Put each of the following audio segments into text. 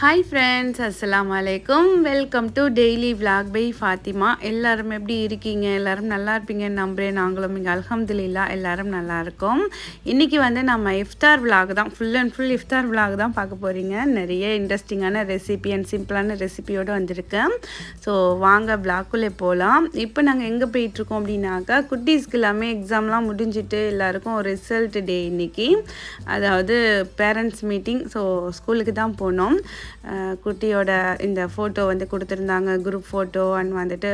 Hi friends அஸ்லாம் வலைக்கும் welcome to daily vlog by Fathima எல்லோரும் எப்படி இருக்கீங்க? எல்லோரும் நல்லா இருப்பீங்கன்னு நம்புகிறேன் நாங்களும் இங்கே அலமதுல்லா எல்லாரும் நல்லா இருக்கோம். இன்றைக்கி வந்து நம்ம இஃப்தார் vlog தான். ஃபுல் அண்ட் ஃபுல் இஃப்தார் vlog தான் பார்க்க போகிறீங்க நிறைய இன்ட்ரெஸ்டிங்கான ரெசிபி அண்ட் சிம்பிளான ரெசிபியோடு வந்திருக்கேன் ஸோ வாங்க vlogக்குள்ளே போகலாம் இப்போ நாங்கள் எங்கே போயிட்டுருக்கோம் அப்படின்னாக்கா குட்டீஸ்க்கு எல்லாமே எக்ஸாம்லாம் முடிஞ்சிட்டு எல்லாருக்கும் ஒரு ரிசல்ட் டே இன்னைக்கு. அதாவது பேரண்ட்ஸ் மீட்டிங் ஸோ ஸ்கூலுக்கு தான் போனோம். குட்டியோட இந்த ஃபோட்டோ வந்து கொடுத்துருந்தாங்க குரூப் ஃபோட்டோ அண்ட் வந்துட்டு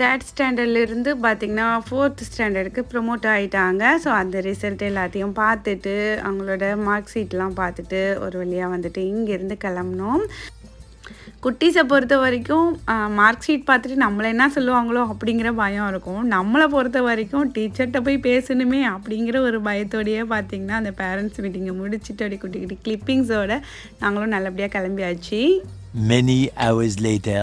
தேர்ட் ஸ்டாண்டர்ட்லேருந்து பார்த்திங்கன்னா ஃபோர்த் ஸ்டாண்டர்டுக்கு ப்ரொமோட் ஆகிட்டாங்க ஸோ அந்த ரிசல்ட் எல்லாத்தையும் பார்த்துட்டு அவங்களோட மார்க் ஷீட்லாம் பார்த்துட்டு ஒரு வழியாக வந்துட்டு இங்கேருந்து கிளம்புனோம். குட்டீஸை பொறுத்த வரைக்கும் மார்க் ஷீட் பார்த்துட்டு நம்மளை என்ன சொல்லுவாங்களோ அப்படிங்கிற பயம் இருக்கும் நம்மளை பொறுத்த வரைக்கும் டீச்சர்கிட்ட போய் பேசணுமே அப்படிங்கிற ஒரு பயத்தோடையே பார்த்தீங்கன்னா அந்த பேரண்ட்ஸ் மீட்டிங்கை முடிச்சுட்டு அப்படி குட்டி குட்டி கிளிப்பிங்ஸோட நாங்களும் நல்லபடியாக கிளம்பியாச்சு Many hours later.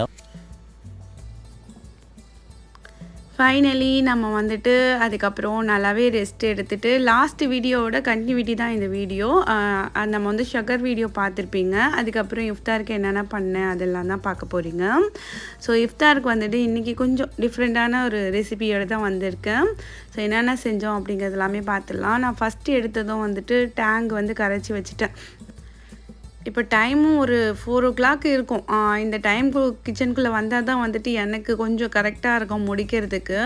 ஃபைனலி நம்ம வந்துட்டு அதுக்கப்புறம் நல்லாவே ரெஸ்ட் எடுத்துட்டு லாஸ்ட் வீடியோவோட கண்டினியூட்டி தான் இந்த வீடியோ நம்ம வந்து ஷுகர் வீடியோ பார்த்துருப்பீங்க. அதுக்கப்புறம் இஃப்தாருக்கு என்னென்ன பண்ணேன் அதெல்லாம் தான் பார்க்க போகிறீங்க ஸோ இஃப்தாருக்கு வந்துட்டு இன்றைக்கி கொஞ்சம் டிஃப்ரெண்ட்டான ஒரு ரெசிபியோடு தான் வந்திருக்கேன். ஸோ என்னென்ன செஞ்சோம் அப்படிங்கிறது எல்லாமே பார்த்துடலாம். நான் ஃபஸ்ட்டு எடுத்ததும் வந்துட்டு டேங்க் வந்து கரைச்சி வச்சுட்டேன். இப்போ டைமும் ஒரு ஃபோர் ஓ கிளாக் இருக்கும் இந்த டைம்க்கு கிச்சனுக்குள்ளே வந்தால் தான் வந்துட்டு எனக்கு கொஞ்சம் கரெக்டாக இருக்கும் முடிக்கிறதுக்கு.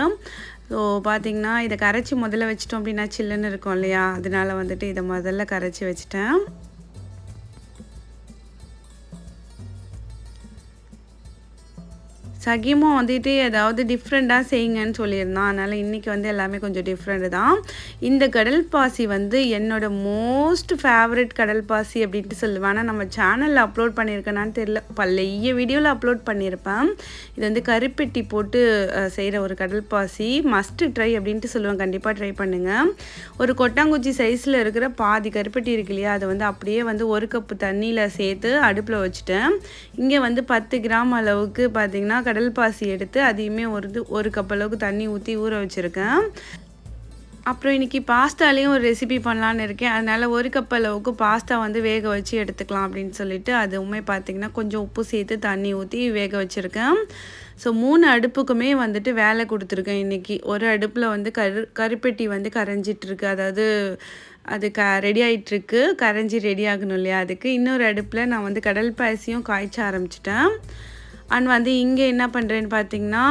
ஸோ பார்த்தீங்கன்னா இதை கரைச்சி முதல்ல வச்சிட்டோம் அப்படின்னா சில்லுன்னு இருக்கும் இல்லையா? அதனால வந்துட்டு இதை முதல்ல கரைச்சி வச்சிட்டேன். சகிமும் வந்துட்டு ஏதாவது டிஃப்ரெண்ட்டாக செய்யுங்கன்னு சொல்லியிருந்தான். அதனால் இன்றைக்கி வந்து எல்லாமே கொஞ்சம் டிஃப்ரெண்ட்டு தான். இந்த கடல் பாசி வந்து என்னோட மோஸ்ட் ஃபேவரட் கடல் பாசி அப்படின்ட்டு சொல்லுவேன். ஆனால் நம்ம சேனலில் அப்லோட் பண்ணியிருக்கேனான்னு தெரியல. பழைய வீடியோவில் அப்லோட் பண்ணியிருப்பேன். இது வந்து கருப்பெட்டி போட்டு செய்கிற ஒரு கடல் பாசி. மஸ்ட்டு ட்ரை அப்படின்ட்டு சொல்லுவேன். கண்டிப்பாக ட்ரை பண்ணுங்கள் ஒரு கொட்டாங்குச்சி சைஸில் இருக்கிற பாதி கருப்பெட்டி இருக்கு இல்லையா அதை வந்து அப்படியே வந்து ஒரு கப்பு தண்ணியில் சேர்த்து அடுப்பில் வச்சுட்டேன். இங்கே வந்து பத்து கிராம் அளவுக்கு பார்த்திங்கன்னா கடல் பாசி எடுத்து அதையுமே ஒரு இது- ஒரு கப் அளவுக்கு தண்ணி ஊற்றி ஊற வச்சுருக்கேன். அப்புறம் இன்றைக்கி பாஸ்தாலேயும் ஒரு ரெசிபி பண்ணலான்னு இருக்கேன். அதனால் ஒரு கப் அளவுக்கு பாஸ்தா வந்து வேக வச்சு எடுத்துக்கலாம் அப்படின்னு சொல்லிட்டு அதுவுமே பார்த்திங்கன்னா கொஞ்சம் உப்பு சேர்த்து தண்ணி ஊற்றி வேக வச்சுருக்கேன். ஸோ மூணு அடுப்புக்குமே வந்துட்டு வேலை கொடுத்துருக்கேன் இன்றைக்கி ஒரு அடுப்பில் வந்து கரு கருப்பெட்டி வந்து கரைஞ்சிட்ருக்கு. அதாவது அது க ரெடி ஆகிட்டுருக்கு கரைஞ்சி ரெடி ஆகணும் இல்லையா அதுக்கு. இன்னொரு அடுப்பில் நான் வந்து கடல் பாசியும் காய்ச்ச ஆரம்பிச்சிட்டேன். அண்ட் வந்து இங்கே என்ன பண்ணுறேன்னு பார்த்தீங்கன்னா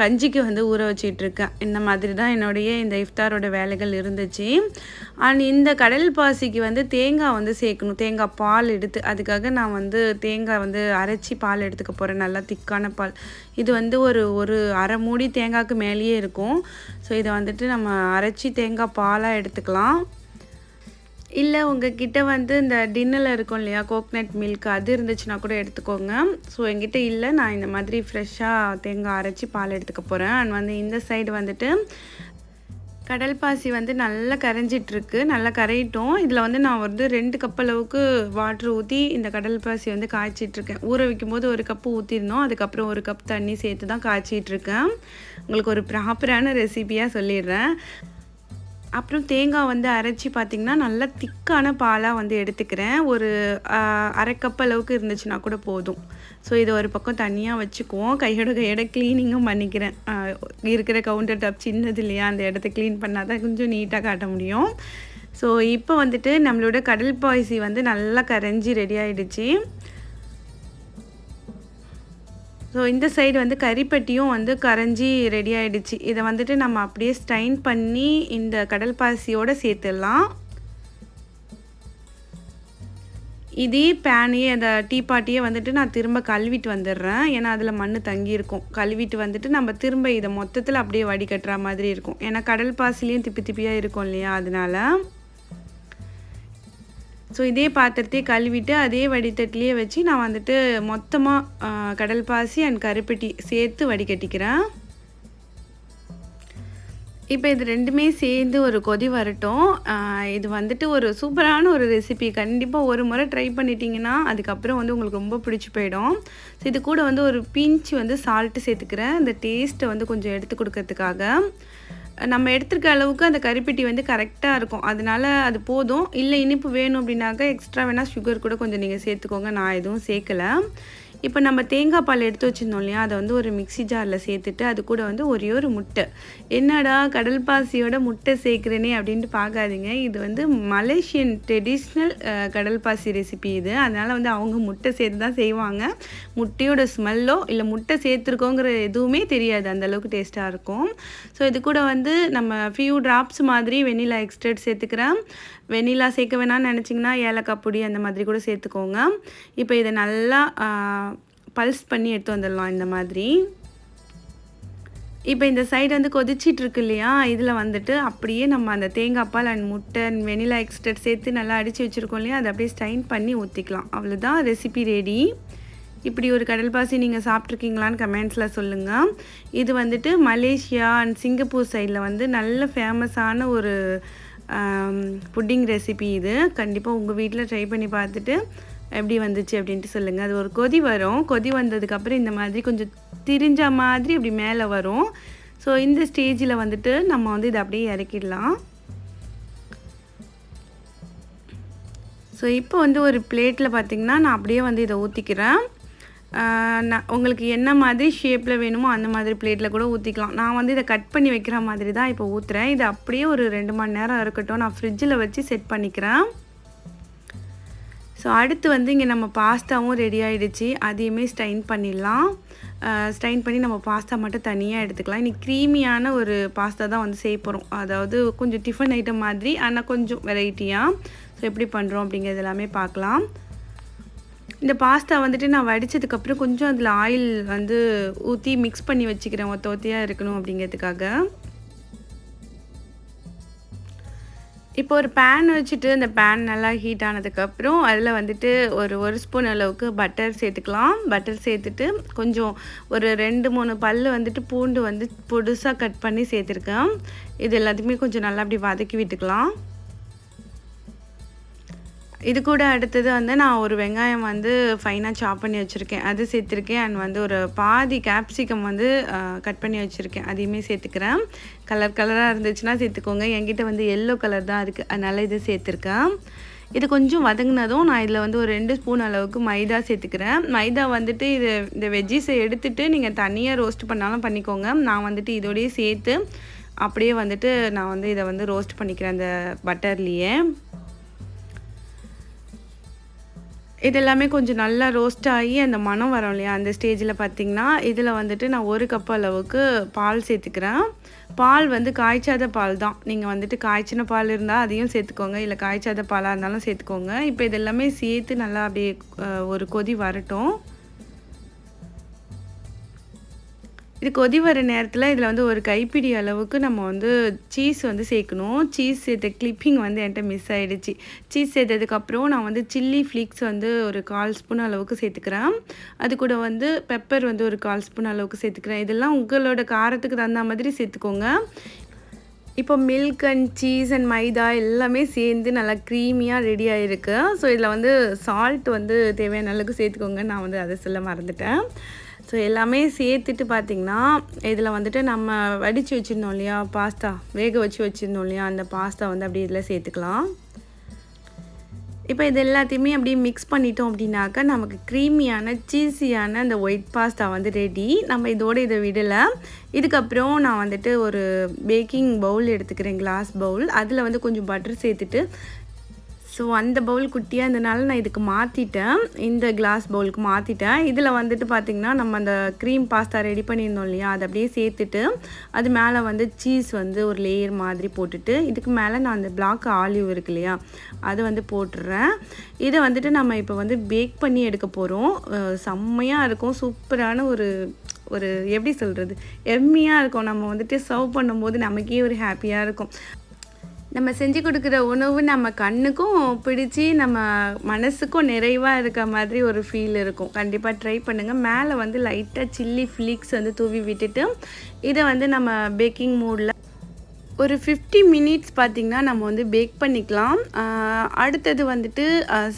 கஞ்சிக்கு வந்து ஊற வச்சிட்ருக்கேன். இந்த மாதிரி தான் என்னுடைய இந்த இஃப்தாரோட வேலைகள் இருந்துச்சு. அண்ட் இந்த கடல் பாசிக்கு வந்து தேங்காய் வந்து சேர்க்கணும். தேங்காய் பால் எடுத்து அதுக்காக நான் வந்து தேங்காய் வந்து அரைச்சி பால் எடுத்துக்க போகிறேன் நல்லா திக்கான பால். இது வந்து ஒரு ஒரு அரை மூடி தேங்காய்க்கு மேலேயே இருக்கும். ஸோ இதை வந்துட்டு நம்ம அரைச்சி தேங்காய் பாலாக எடுத்துக்கலாம். இல்லை உங்ககிட்ட வந்து இந்த டின்னில் இருக்கும் இல்லையா கோக்னட் மில்க் அது இருந்துச்சுன்னா கூட எடுத்துக்கோங்க. ஸோ எங்கிட்ட இல்லை நான் இந்த மாதிரி ஃப்ரெஷ்ஷாக தேங்காய் அரைச்சி பால் எடுத்துக்க போகிறேன் அண்ட் வந்து இந்த சைடு வந்துட்டு கடல் பாசி வந்து நல்லா கரைஞ்சிட்ருக்கு நல்லா கரையிட்டோம். இதில் வந்து நான் வந்து ரெண்டு கப் அளவுக்கு வாட்ரு ஊற்றி இந்த கடல் பாசி வந்து காய்ச்சிட்ருக்கேன். ஊற வைக்கும்போது ஒரு கப்பு ஊற்றிருந்தோம் அதுக்கப்புறம் ஒரு கப் தண்ணி சேர்த்து தான் காய்ச்சிட்ருக்கேன். உங்களுக்கு ஒரு ப்ராப்பரான ரெசிபியாக சொல்லிடுறேன். அப்புறம் தேங்காய் வந்து அரைச்சி பார்த்திங்கன்னா நல்லா திக்கான பாலாக வந்து எடுத்துக்கிறேன். ஒரு ஆஹ், அரை கப் அளவுக்கு இருந்துச்சுன்னா கூட போதும். ஸோ இதை ஒரு பக்கம் தனியாக வச்சுக்குவோம். கையோட கையோட க்ளீனிங்கும் பண்ணிக்கிறேன். இருக்கிற கவுண்டர் டாப் சின்னது இல்லையா? அந்த இடத்த க்ளீன் பண்ணால் தான் கொஞ்சம் நீட்டாக காட்ட முடியும். ஸோ இப்போ வந்துட்டு நம்மளோட கடல் பாய்சி வந்து நல்லா கரைஞ்சி ரெடி ஆகிடுச்சு ஸோ இந்த சைடு வந்து கறிப்பட்டியும் வந்து கரைஞ்சி ரெடி ஆகிடுச்சு இதை வந்துட்டு நம்ம அப்படியே ஸ்டைன் பண்ணி இந்த கடல் பாசியோடு சேர்த்துடலாம். இதே பேனையே அந்த டீ பாட்டியே வந்துட்டு நான் திரும்ப கழுவிட்டு வந்துடுறேன். ஏன்னா அதில் மண் தங்கியிருக்கும். கழுவிட்டு வந்துட்டு நம்ம திரும்ப இதை மொத்தத்தில் அப்படியே வடிகட்டுற மாதிரி இருக்கும். ஏன்னா கடல் பாசிலையும் திப்பி திப்பியாக இருக்கும் இல்லையா? அதனால ஸோ இதே பாத்திரத்தையே கழுவிட்டு அதே வடித்தட்டிலேயே வச்சு நான் வந்துட்டு மொத்தமாக கடல் பாசி அண்ட் கருப்பட்டி சேர்த்து வடிகட்டிக்கிறேன். இப்போ இது ரெண்டுமே சேர்ந்து ஒரு கொதி வரட்டும். இது வந்துட்டு ஒரு சூப்பரான ஒரு ரெசிபி கண்டிப்பாக ஒரு முறை ட்ரை பண்ணிட்டீங்கன்னா அதுக்கப்புறம் வந்து உங்களுக்கு ரொம்ப பிடிச்சி போயிடும். ஸோ இது கூட வந்து ஒரு பிஞ்சு வந்து சால்ட்டு சேர்த்துக்கிறேன். இந்த டேஸ்ட்டை வந்து கொஞ்சம் எடுத்து கொடுக்கறதுக்காக. நம்ம எடுத்துருக்க அளவுக்கு அந்த கருப்பெட்டி வந்து கரெக்டாக இருக்கும். அதனால அது போதும். இல்லை இனிப்பு வேணும் அப்படின்னாக்கா எக்ஸ்ட்ரா வேணால் சுகர் கூட கொஞ்சம் நீங்கள் சேர்த்துக்கோங்க. நான் எதுவும் சேர்க்கலை. இப்போ நம்ம தேங்காய் பால் எடுத்து வச்சுருந்தோம் இல்லையா? அதை வந்து ஒரு மிக்ஸி ஜாரில் சேர்த்துட்டு அது கூட வந்து ஒரே ஒரு முட்டை. என்னடா கடல் பாசியோட முட்டை சேர்க்குறேனே அப்படின்ட்டு பார்க்காதீங்க. இது வந்து மலேசியன் ட்ரெடிஷ்னல் கடல் பாசி ரெசிபி இது. அதனால் வந்து அவங்க முட்டை சேர்த்து தான் செய்வாங்க. முட்டையோட ஸ்மெல்லோ இல்லை முட்டை சேர்த்துருக்கோங்கிற எதுவுமே தெரியாது. அந்தளவுக்கு டேஸ்ட்டாக இருக்கும். ஸோ இது கூட வந்து நம்ம ஃபியூ ட்ராப்ஸ் மாதிரி வெனிலா எக்ஸ்ட்ரேட் சேர்த்துக்கிறேன். வெனிலா சேர்க்க வேணாம்னு நினச்சிங்கன்னா ஏலக்காய் பொடி அந்த மாதிரி கூட சேர்த்துக்கோங்க. இப்போ இதை நல்லா பல்ஸ் பண்ணி எடுத்து வந்துடலாம் இந்த மாதிரி. இப்போ இந்த சைடு வந்து கொதிச்சிட்டு இருக்கு இல்லையா? இதில் வந்துட்டு அப்படியே நம்ம அந்த தேங்காய் பால் அண்ட் முட்டை அண்ட் வெனிலா எக்ஸ்ட்ரேட் சேர்த்து நல்லா அடித்து வச்சுருக்கோம் இல்லையா? அதை அப்படியே ஸ்டைன் பண்ணி ஊற்றிக்கலாம் அவ்வளோதான் ரெசிபி ரெடி இப்படி ஒரு கடல் பாசி நீங்கள் சாப்பிட்ருக்கீங்களான்னு கமெண்ட்ஸில் சொல்லுங்கள் இது வந்துட்டு மலேசியா அண்ட் சிங்கப்பூர் சைடில் வந்து நல்ல ஃபேமஸான ஒரு புட்டிங் ரெசிபி இது. கண்டிப்பாக உங்கள் வீட்டில் ட்ரை பண்ணி பார்த்துட்டு எப்படி வந்துச்சு அப்படின்ட்டு சொல்லுங்கள் அது ஒரு கொதி வரும். கொதி வந்ததுக்கப்புறம் இந்த மாதிரி கொஞ்சம் திரிஞ்ச மாதிரி இப்படி மேலே வரும். ஸோ இந்த ஸ்டேஜில் வந்துட்டு நம்ம வந்து இதை அப்படியே இறக்கிடலாம். ஸோ இப்போ வந்து ஒரு பிளேட்டில் பார்த்திங்கன்னா நான் அப்படியே வந்து இதை ஊற்றிக்கிறேன் நான் உங்களுக்கு என்ன மாதிரி ஷேப்பில் வேணுமோ அந்த மாதிரி பிளேட்டில் கூட ஊற்றிக்கலாம் நான் வந்து இதை கட் பண்ணி வைக்கிற மாதிரி தான் இப்போ ஊற்றுறேன் இது அப்படியே ஒரு ரெண்டு மணி நேரம் இருக்கட்டும். நான் ஃப்ரிட்ஜில் வச்சு செட் பண்ணிக்கிறேன். ஸோ அடுத்து வந்து இங்கே நம்ம பாஸ்தாவும் ரெடி ஆகிடுச்சு அதையுமே ஸ்டைன் பண்ணிடலாம். ஸ்டைன் பண்ணி நம்ம பாஸ்தா மட்டும் தனியாக எடுத்துக்கலாம். இன்றைக்கி க்ரீமியான ஒரு பாஸ்தா தான் வந்து செய்ய போகிறோம் அதாவது கொஞ்சம் டிஃபன் ஐட்டம் மாதிரி ஆனால் கொஞ்சம் வெரைட்டியாக ஸோ எப்படி பண்ணுறோம் அப்படிங்கிறது எல்லாமே பார்க்கலாம். இந்த பாஸ்தா வந்துட்டு நான் வடித்ததுக்கப்புறம் கொஞ்சம் அதில் ஆயில் வந்து ஊற்றி மிக்ஸ் பண்ணி வச்சுக்கிறேன். ஒத்த ஒத்தையாக இருக்கணும் அப்படிங்கிறதுக்காக. இப்போ ஒரு பேன் வச்சுட்டு அந்த பேன் நல்லா ஹீட் ஆனதுக்கப்புறம் அதில் வந்துட்டு ஒரு ஒரு ஸ்பூன் அளவுக்கு பட்டர் சேர்த்துக்கலாம். பட்டர் சேர்த்துட்டு கொஞ்சம் ஒரு ரெண்டு மூணு பல் வந்துட்டு பூண்டு வந்து பொடுசாக கட் பண்ணி சேர்த்துருக்கேன். இது எல்லாத்தையுமே கொஞ்சம் நல்லா அப்படி வதக்கி விட்டுக்கலாம். இது கூட அடுத்தது வந்து நான் ஒரு வெங்காயம் வந்து ஃபைனாக சாப் பண்ணி வச்சுருக்கேன். அது சேர்த்துருக்கேன். அண்ட் வந்து ஒரு பாதி கேப்சிகம் வந்து கட் பண்ணி வச்சுருக்கேன். அதையுமே சேர்த்துக்கிறேன். கலர் கலராக இருந்துச்சுன்னா சேர்த்துக்கோங்க. என்கிட்ட வந்து எல்லோ கலர் தான் இருக்குது அதனால் இது சேர்த்துருக்கேன். இது கொஞ்சம் வதங்கினதும் நான் இதில் வந்து ஒரு ரெண்டு ஸ்பூன் அளவுக்கு மைதா சேர்த்துக்கிறேன். மைதா வந்துட்டு இது இந்த வெஜ்ஜீஸை எடுத்துகிட்டு நீங்கள் தனியாக ரோஸ்ட் பண்ணாலும் பண்ணிக்கோங்க. நான் வந்துட்டு இதோடய சேர்த்து அப்படியே வந்துட்டு நான் வந்து இதை வந்து ரோஸ்ட் பண்ணிக்கிறேன் அந்த பட்டர்லேயே இது எல்லாமே கொஞ்சம் நல்லா ரோஸ்ட் ஆகி அந்த மனம் வரும் இல்லையா அந்த ஸ்டேஜில் பார்த்திங்கன்னா இதில் வந்துட்டு நான் ஒரு கப் அளவுக்கு பால் சேர்த்துக்கிறேன். பால் வந்து காய்ச்சாத பால் தான். நீங்கள் வந்துட்டு காய்ச்சின பால் இருந்தால் அதையும் சேர்த்துக்கோங்க. இல்லை காய்ச்சாத பாலாக இருந்தாலும் சேர்த்துக்கோங்க. இப்போ இது எல்லாமே சேர்த்து நல்லா அப்படியே ஒரு கொதி வரட்டும். இது கொதி வர நேரத்தில் இதில் வந்து ஒரு கைப்பிடி அளவுக்கு நம்ம வந்து சீஸ் வந்து சேர்க்கணும். சீஸ் சேர்த்த கிளிப்பிங் வந்து என்கிட்ட மிஸ் ஆகிடுச்சு சீஸ் சேர்த்ததுக்கப்புறம் நான் வந்து சில்லி ஃப்ளீக்ஸ் வந்து ஒரு கால் ஸ்பூன் அளவுக்கு சேர்த்துக்கிறேன். அது கூட வந்து பெப்பர் வந்து ஒரு கால் ஸ்பூன் அளவுக்கு சேர்த்துக்கிறேன். இதெல்லாம் உங்களோட காரத்துக்கு தகுந்த மாதிரி சேர்த்துக்கோங்க. இப்போ milk and cheese and maida எல்லாமே சேர்ந்து நல்லா க்ரீமியாக ரெடி ஆகிருக்கு ஸோ இதில் வந்து சால்ட் வந்து தேவையான அளவுக்கு சேர்த்துக்கோங்க நான் வந்து அதை சொல்ல மறந்துட்டேன். ஸோ எல்லாமே சேர்த்துட்டு பார்த்திங்கன்னா இதில் வந்துட்டு நம்ம வடித்து வச்சுருந்தோம் இல்லையா பாஸ்தா வேக வச்சு வச்சுருந்தோம் இல்லையா அந்த பாஸ்தா வந்து அப்படியே இதில் சேர்த்துக்கலாம். இப்போ இது எல்லாத்தையுமே அப்படியே மிக்ஸ் பண்ணிட்டோம் அப்படின்னாக்கா நமக்கு க்ரீமியான சீஸியான அந்த ஒயிட் பாஸ்தா வந்து ரெடி நம்ம இதோடு இதை விடலை. இதுக்கப்புறம் நான் வந்துட்டு ஒரு பேக்கிங் பவுல் எடுத்துக்கிறேன் கிளாஸ் பவுல் அதில் வந்து கொஞ்சம் பட்டர் சேர்த்துட்டு ஸோ அந்த பவுல் குட்டியாக இருந்தனால நான் இதுக்கு மாற்றிட்டேன் இந்த கிளாஸ் பவுலுக்கு மாற்றிட்டேன் இதில் வந்துட்டு பார்த்திங்கன்னா நம்ம அந்த க்ரீம் பாஸ்தா ரெடி பண்ணியிருந்தோம் இல்லையா? அதை அப்படியே சேர்த்துட்டு அது மேலே வந்து சீஸ் வந்து ஒரு லேயர் மாதிரி போட்டுட்டு இதுக்கு மேலே நான் அந்த பிளாக் ஆலிவ் இருக்கு இல்லையா? அது வந்து போட்டுடுறேன் இதை வந்துட்டு நம்ம இப்போ வந்து பேக் பண்ணி எடுக்க போகிறோம் செம்மையாக இருக்கும். சூப்பரான ஒரு ஒரு எப்படி சொல்கிறது எம்மியாக இருக்கும். நம்ம வந்துட்டு சர்வ் பண்ணும்போது நமக்கே ஒரு ஹாப்பியாக இருக்கும். நம்ம செஞ்சு கொடுக்குற உணவு நம்ம கண்ணுக்கும் பிடிச்சி நம்ம மனசுக்கும் நிறைவாக இருக்க மாதிரி ஒரு ஃபீல் இருக்கும். கண்டிப்பாக ட்ரை பண்ணுங்கள் மேலே வந்து லைட்டாக சில்லி ஃப்ளீக்ஸ் வந்து தூவி விட்டுட்டு இதை வந்து நம்ம பேக்கிங் மூடில் ஒரு ஃபிஃப்டி மினிட்ஸ் பார்த்திங்கன்னா நம்ம வந்து பேக் பண்ணிக்கலாம். அடுத்தது வந்துட்டு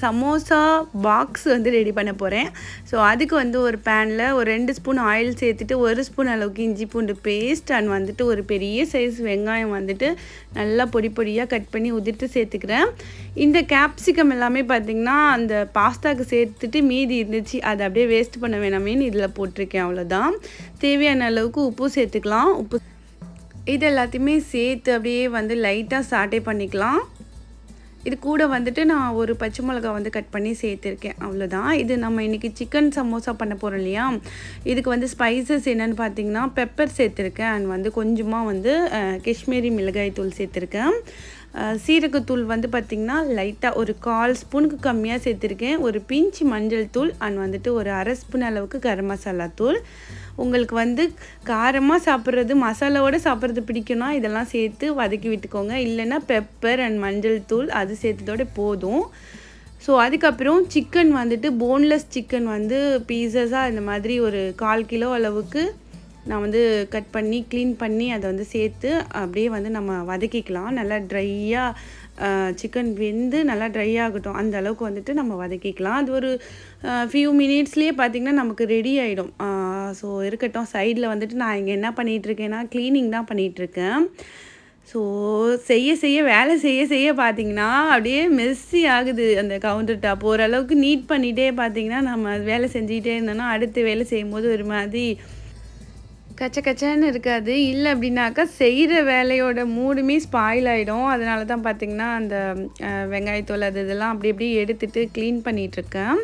சமோசா பாக்ஸ் வந்து ரெடி பண்ண போகிறேன் ஸோ அதுக்கு வந்து ஒரு பேனில் ஒரு ரெண்டு ஸ்பூன் ஆயில் சேர்த்துட்டு ஒரு ஸ்பூன் அளவுக்கு இஞ்சி பூண்டு பேஸ்ட் அண்ட் வந்துட்டு ஒரு பெரிய சைஸ் வெங்காயம் வந்துட்டு நல்லா பொடி பொடியாக கட் பண்ணி உதிர்த்து சேர்த்துக்கிறேன். இந்த கேப்சிகம் எல்லாமே பார்த்திங்கன்னா அந்த பாஸ்தாக்கு சேர்த்துட்டு மீதி இருந்துச்சு அதை அப்படியே வேஸ்ட் பண்ண வேணாமேன்னு இதில் போட்டிருக்கேன் அவ்வளோதான் தேவையான அளவுக்கு உப்பு சேர்த்துக்கலாம். உப்பு இது எல்லாத்தையுமே சேர்த்து அப்படியே வந்து லைட்டாக சாட்டே பண்ணிக்கலாம். இது கூட வந்துட்டு நான் ஒரு பச்சை மிளகா வந்து கட் பண்ணி சேர்த்துருக்கேன். அவ்வளோதான் இது நம்ம இன்றைக்கி சிக்கன் சமோசா பண்ண போகிறோம் இல்லையா? இதுக்கு வந்து ஸ்பைசஸ் என்னென்னு பார்த்தீங்கன்னா பெப்பர் சேர்த்துருக்கேன். அண்ட் வந்து கொஞ்சமாக வந்து காஷ்மீரி மிளகாய் தூள் சேர்த்துருக்கேன். சீரகத்தூள் வந்து பார்த்திங்கன்னா லைட்டாக ஒரு கால் ஸ்பூனுக்கு கம்மியாக சேர்த்துருக்கேன். ஒரு பிஞ்சு மஞ்சள் தூள் அண்ட் வந்துட்டு ஒரு அரை ஸ்பூன் அளவுக்கு கரம் மசாலா தூள். உங்களுக்கு வந்து காரமாக சாப்பிட்றது மசாலாவோடு சாப்பிட்றது பிடிக்கும்னா இதெல்லாம் சேர்த்து வதக்கி விட்டுக்கோங்க. இல்லைன்னா பெப்பர் அண்ட் மஞ்சள் தூள் அது சேர்த்ததோட போதும். ஸோ அதுக்கப்புறம் சிக்கன் வந்துட்டு போன்லெஸ் சிக்கன் வந்து பீசஸாக இந்த மாதிரி ஒரு கால் கிலோ அளவுக்கு நான் வந்து கட் பண்ணி க்ளீன் பண்ணி அதை வந்து சேர்த்து அப்படியே வந்து நம்ம வதக்கிக்கலாம். நல்லா ட்ரையாக சிக்கன் வெந்து நல்லா ட்ரை ஆகட்டும். அந்த அளவுக்கு வந்துட்டு நம்ம வதக்கிக்கலாம். அது ஒரு ஃபியூ மினிட்ஸ்லேயே பார்த்திங்கன்னா நமக்கு ரெடி ஆகிடும் ஸோ இருக்கட்டும் சைடில் வந்துட்டு நான் இங்கே என்ன பண்ணிகிட்டு இருக்கேன்னா க்ளீனிங் தான் பண்ணிகிட்ருக்கேன் ஸோ செய்ய செய்ய வேலை செய்ய செய்ய பார்த்தீங்கன்னா அப்படியே மெஸ்ஸி ஆகுது அந்த கவுண்டர் டாப் ஓரளவுக்கு நீட் பண்ணிகிட்டே பார்த்தீங்கன்னா நம்ம வேலை செஞ்சுக்கிட்டே இருந்தோம்னா அடுத்து வேலை செய்யும்போது ஒரு மாதிரி கச்ச கச்சன்னு இருக்காது. இல்லை அப்படின்னாக்கா செய்கிற வேலையோட மூடுமே ஸ்பாயில் ஆகிடும் அதனால தான் பார்த்திங்கன்னா அந்த வெங்காயத்தோல் அது இதெல்லாம் அப்படி இப்படி எடுத்துட்டு க்ளீன் பண்ணிகிட்ருக்கேன்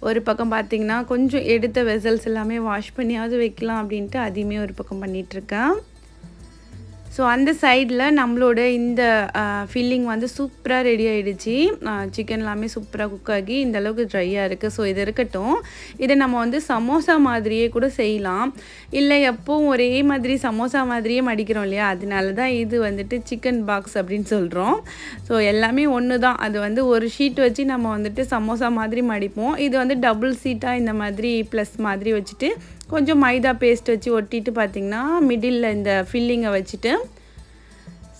ஒரு பக்கம் பார்த்திங்கன்னா கொஞ்சம் எடுத்த வெசல்ஸ் எல்லாமே வாஷ் பண்ணியாவது வைக்கலாம் அப்படின்ட்டு அதையுமே ஒரு பக்கம் பண்ணிகிட்ருக்கேன் ஸோ அந்த சைடில் நம்மளோட இந்த ஃபில்லிங் வந்து சூப்பராக ரெடி ஆகிடுச்சு சிக்கன் எல்லாமே சூப்பராக குக் ஆகி இந்த அளவுக்கு ட்ரையாக இருக்குது ஸோ இது இருக்கட்டும். இதை நம்ம வந்து சமோசா மாதிரியே கூட செய்யலாம். இல்லை எப்போவும் ஒரே மாதிரி சமோசா மாதிரியே மடிக்கிறோம் இல்லையா? அதனால தான் இது வந்துட்டு சிக்கன் பாக்ஸ் அப்படின்னு சொல்கிறோம் ஸோ எல்லாமே ஒன்று தான். அது வந்து ஒரு ஷீட் வச்சு நம்ம வந்துட்டு சமோசா மாதிரி மடிப்போம். இது வந்து டபுள் சீட்டாக இந்த மாதிரி ப்ளஸ் மாதிரி வச்சுட்டு கொஞ்சம் மைதா பேஸ்ட் வச்சு ஒட்டிட்டு பார்த்திங்கன்னா மிடில் இந்த ஃபில்லிங்கை வச்சுட்டு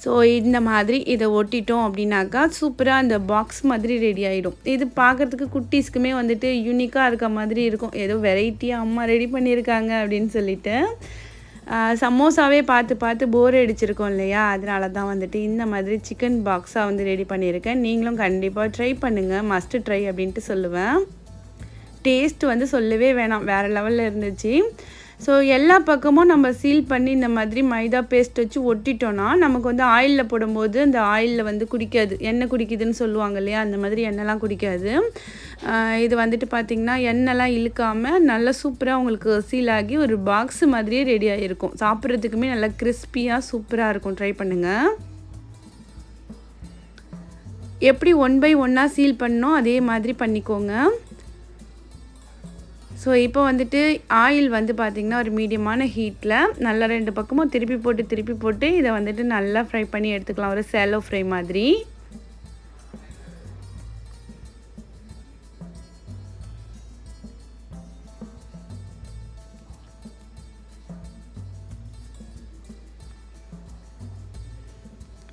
ஸோ இந்த மாதிரி இதை ஒட்டிட்டோம் அப்படின்னாக்கா சூப்பராக அந்த பாக்ஸ் மாதிரி ரெடி ஆகிடும் இது பார்க்குறதுக்கு குட்டீஸ்க்குமே வந்துட்டு யூனிக்காக இருக்க மாதிரி இருக்கும். ஏதோ வெரைட்டியாக அம்மா ரெடி பண்ணியிருக்காங்க அப்படின்னு சொல்லிட்டு சமோசாவே பார்த்து பார்த்து போர் அடிச்சிருக்கோம் இல்லையா? அதனால தான் வந்துட்டு இந்த மாதிரி சிக்கன் பாக்ஸாக வந்து ரெடி பண்ணியிருக்கேன். நீங்களும் கண்டிப்பாக ட்ரை பண்ணுங்கள் மஸ்ட் ட்ரை அப்படின்ட்டு சொல்லுவேன். டேஸ்ட் வந்து சொல்லவே வேணாம். வேறு லெவலில் இருந்துச்சு. ஸோ எல்லா பக்கமும் நம்ம சீல் பண்ணி இந்த மாதிரி மைதா பேஸ்ட் வச்சு ஒட்டிட்டோன்னா நமக்கு வந்து ஆயிலில் போடும்போது அந்த ஆயிலில் வந்து குடிக்காது. எண்ணெய் குடிக்குதுன்னு சொல்லுவாங்க இல்லையா? அந்த மாதிரி எண்ணெய்லாம் குடிக்காது. இது வந்துட்டு பார்த்திங்கன்னா எண்ணெய்லாம் இழுக்காமல் நல்லா சூப்பராக உங்களுக்கு சீல் ஆகி ஒரு பாக்ஸ் மாதிரியே ரெடி ஆகிருக்கும் சாப்பிட்றதுக்குமே நல்லா கிறிஸ்பியாக சூப்பராக இருக்கும். ட்ரை பண்ணுங்கள் எப்படி ஒன் பை ஒன்னாக சீல் பண்ணோம் அதே மாதிரி பண்ணிக்கோங்க. ஸோ இப்போ வந்துட்டு ஆயில் வந்து பார்த்திங்கன்னா ஒரு மீடியமான ஹீட்டில் நல்லா ரெண்டு பக்கமும் திருப்பி போட்டு திருப்பி போட்டு இதை வந்துட்டு நல்லா ஃப்ரை பண்ணி எடுத்துக்கலாம். ஒரு சேலோ ஃப்ரை மாதிரி.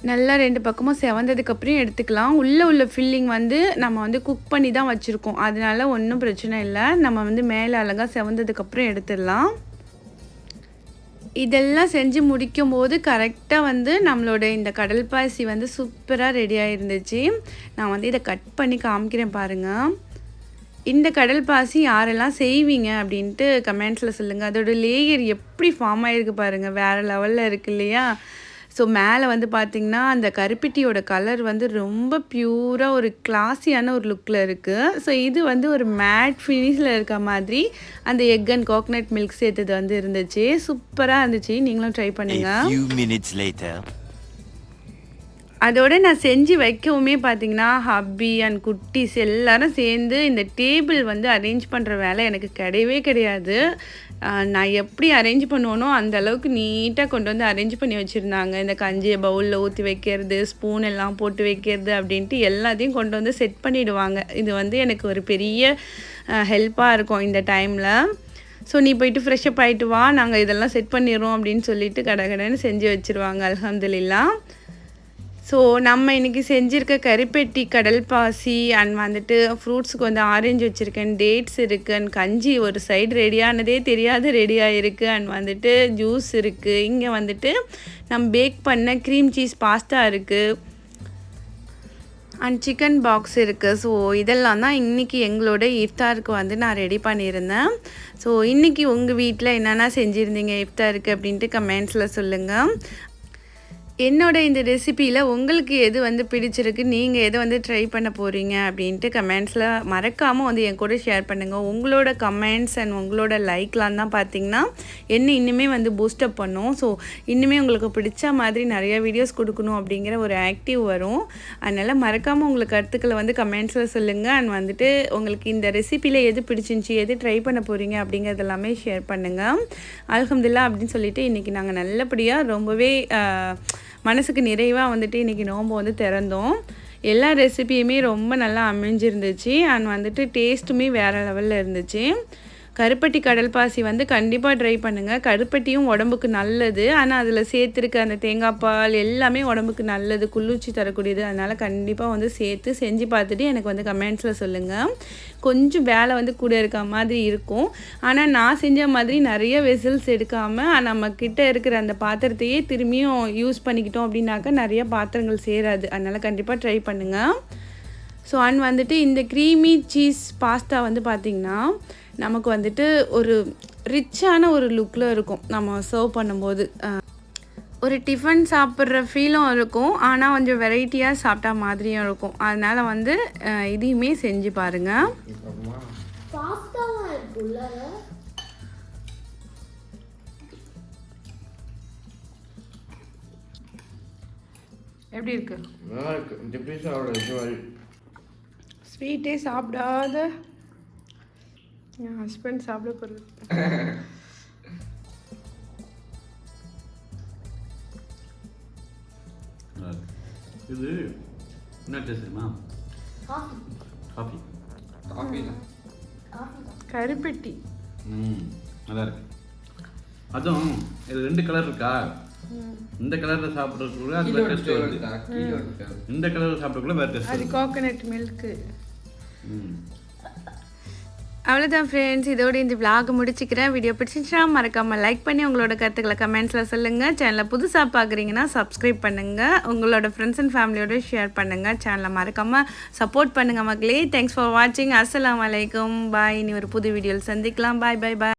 நல்லா ரெண்டு பக்கமும் செவந்ததுக்கப்புறம் எடுத்துக்கலாம். உள்ளே உள்ள ஃபில்லிங் வந்து நம்ம வந்து குக் பண்ணி தான் வச்சுருக்கோம். அதனால ஒன்றும் பிரச்சனை இல்லை. நம்ம வந்து மேலே அழகாக செவந்ததுக்கப்புறம் எடுத்துடலாம். இதெல்லாம் செஞ்சு முடிக்கும் போது கரெக்டாக வந்து நம்மளோட இந்த கடல் பாசி வந்து சூப்பராக ரெடி இருந்துச்சு நான் வந்து இதை கட் பண்ணி காமிக்கிறேன் பாருங்கள் இந்த கடல் பாசி யாரெல்லாம் செய்வீங்க அப்படின்ட்டு கமெண்ட்ஸில் சொல்லுங்கள் அதோடய லேயர் எப்படி ஃபார்ம் ஆகிருக்கு பாருங்கள் வேறு லெவலில் இருக்கு இல்லையா? ஸோ மேலே வந்து பார்த்திங்கன்னா அந்த கருப்பிட்டியோட கலர் வந்து ரொம்ப பியூராக ஒரு கிளாஸியான ஒரு லுக்கில் இருக்குது ஸோ இது வந்து ஒரு மேட் ஃபினிஷில் இருக்க மாதிரி அந்த எக் அண்ட் கோகனட் மில்க் சேர்த்தது வந்து இருந்துச்சு. சூப்பராக இருந்துச்சு. நீங்களும் ட்ரை பண்ணுங்கள். அதோட நான் செஞ்சு வைக்கவுமே பார்த்தீங்கன்னா ஹப்பி அண்ட் குட்டீஸ் எல்லாரும் சேர்ந்து இந்த டேபிள் வந்து அரேஞ்ச் பண்ணுற வேலை எனக்கு கிடையவே கிடையாது. நான் எப்படி அரேஞ்ச் பண்ணுவேனோ அந்த அளவுக்கு நீட்டாக கொண்டு வந்து அரேஞ்ச் பண்ணி வச்சுருந்தாங்க. இந்த கஞ்சியை பவுலில் ஊற்றி வைக்கிறது ஸ்பூன் எல்லாம் போட்டு வைக்கிறது அப்படின்ட்டு எல்லாத்தையும் கொண்டு வந்து செட் பண்ணிவிடுவாங்க இது வந்து எனக்கு ஒரு பெரிய ஹெல்ப்பாக இருக்கும் இந்த டைமில் ஸோ நீ போயிட்டு ஃப்ரெஷ்அப் ஆகிட்டு வா நாங்கள் இதெல்லாம் செட் பண்ணிடுறோம் அப்படின்னு சொல்லிட்டு கடை கடைன்னு செஞ்சு வச்சுருவாங்க அல்ஹம்துலில்லா. ஸோ நம்ம இன்றைக்கி செஞ்சுருக்க கறிப்பெட்டி கடல் பாசி அண்ட் வந்துட்டு ஃப்ரூட்ஸுக்கு வந்து ஆரஞ்சு வச்சுருக்கேன் டேட்ஸ் இருக்குது அண்ட் கஞ்சி ஒரு சைடு ரெடியானதே தெரியாத ரெடியாக இருக்குது அண்ட் வந்துட்டு ஜூஸ் இருக்குது இங்கே வந்துட்டு நம்ம பேக் பண்ண க்ரீம் சீஸ் பாஸ்தா இருக்குது அண்ட் சிக்கன் பாக்ஸ் இருக்குது ஸோ இதெல்லாம் தான் இன்றைக்கி எங்களோட இஃப்தாருக்கு வந்து நான் ரெடி பண்ணியிருந்தேன். ஸோ இன்றைக்கி உங்கள் வீட்டில் என்னென்ன செஞ்சுருந்தீங்க இஃப்தாருக்கு அப்படின்ட்டு கமெண்ட்ஸில் சொல்லுங்கள் என்னோட இந்த ரெசிப்பியில் உங்களுக்கு எது வந்து பிடிச்சிருக்கு? நீங்கள் எதை வந்து ட்ரை பண்ண போகிறீங்க அப்படின்ட்டு கமெண்ட்ஸில் மறக்காமல் வந்து என் கூட ஷேர் பண்ணுங்கள் உங்களோட கமெண்ட்ஸ் அண்ட் உங்களோட லைக்லாம் தான் பார்த்தீங்கன்னா என்ன இன்னுமே வந்து பூஸ்டப் பண்ணும். ஸோ இன்னுமே உங்களுக்கு பிடிச்ச மாதிரி நிறைய வீடியோஸ் கொடுக்கணும் அப்படிங்கிற ஒரு ஆக்டிவ் வரும். அதனால் மறக்காமல் உங்களுக்கு கருத்துக்களை வந்து கமெண்ட்ஸில் சொல்லுங்கள் அண்ட் வந்துட்டு உங்களுக்கு இந்த ரெசிப்பியில் எது பிடிச்சிருந்துச்சி எது ட்ரை பண்ண போகிறீங்க அப்படிங்கிறது எல்லாமே ஷேர் பண்ணுங்கள் அல்ஹம்துலில்லாஹ் அப்படின்னு சொல்லிட்டு இன்றைக்கி நாங்கள் நல்லபடியாக ரொம்பவே மனசுக்கு நிறைவாக வந்துட்டு இன்றைக்கி நோம்பு வந்து திறந்தோம். எல்லா ரெசிபியுமே ரொம்ப நல்லா அமைஞ்சிருந்துச்சு. அண்ட் வந்துட்டு டேஸ்ட்டுமே வேறு லெவலில் இருந்துச்சு. கருப்பட்டி கடல் பாசி வந்து கண்டிப்பாக ட்ரை பண்ணுங்கள் கருப்பட்டியும் உடம்புக்கு நல்லது. ஆனால் அதில் சேர்த்துருக்க அந்த தேங்காய் பால் எல்லாமே உடம்புக்கு நல்லது. குளிர்ச்சி தரக்கூடியது. அதனால் கண்டிப்பாக வந்து சேர்த்து செஞ்சு பார்த்துட்டு எனக்கு வந்து கமெண்ட்ஸில் சொல்லுங்கள் கொஞ்சம் வேலை வந்து கூட இருக்க மாதிரி இருக்கும். ஆனால் நான் செஞ்ச மாதிரி நிறைய வெசல்ஸ் எடுக்காமல் நம்ம கிட்ட இருக்கிற அந்த பாத்திரத்தையே திரும்பியும் யூஸ் பண்ணிக்கிட்டோம் அப்படின்னாக்கா நிறைய பாத்திரங்கள் சேராது. அதனால் கண்டிப்பாக ட்ரை பண்ணுங்கள் ஸோ அண்ட் வந்துட்டு இந்த க்ரீமி சீஸ் பாஸ்தா வந்து பார்த்திங்கன்னா நமக்கு வந்துட்டு ஒரு ரிச்சான ஒரு லுக்கில் இருக்கும். நம்ம சர்வ் பண்ணும்போது. ஒரு டிஃபன் சாப்பிட்ற ஃபீலும் இருக்கும். ஆனால் கொஞ்சம் வெரைட்டியாக சாப்பிட்டா மாதிரியும் இருக்கும். அதனால் வந்து இதையுமே செஞ்சு பாருங்கள் எப்படி இருக்கு? ஸ்வீட்டே சாப்பிடாத என் ஹஸ்பண்ட் சாப்பிட போகிறது. இது என்ன டேஸ்ட் தெரியுமா? காஃபி காஃபி கருப்பெட்டி. ம் நல்லா இருக்கு. அதுவும் இது ரெண்டு கலர் இருக்கா? இந்த கலரில் சாப்பிட்றதுக்குள்ள அது டேஸ்ட் வருது. இந்த கலரில் சாப்பிட்றதுக்குள்ள வேறு டேஸ்ட் அது கோகனட் மில்க்கு ம். அவ்வளோதான் ஃப்ரெண்ட்ஸ் இதோட இந்த விளாக் முடிச்சுக்கிறேன். வீடியோ பிடிச்சிச்சுன்னா மறக்காமல் லைக் பண்ணி உங்களோட கருத்துக்களை கமெண்ட்ஸில் சொல்லுங்கள் சேனலை புதுசாக பார்க்குறீங்கன்னா சப்ஸ்கிரைப் பண்ணுங்கள் உங்களோட ஃப்ரெண்ட்ஸ் அண்ட் ஃபேமிலியோட ஷேர் பண்ணுங்கள் சேனலை மறக்காமல் சப்போர்ட் பண்ணுங்கள் மக்களே. தேங்க்ஸ் ஃபார் வாட்சிங் அஸ்லாம் வலைக்கம் பாய் இனி ஒரு புது வீடியோவில் சந்திக்கலாம். பாய் பாய் பாய்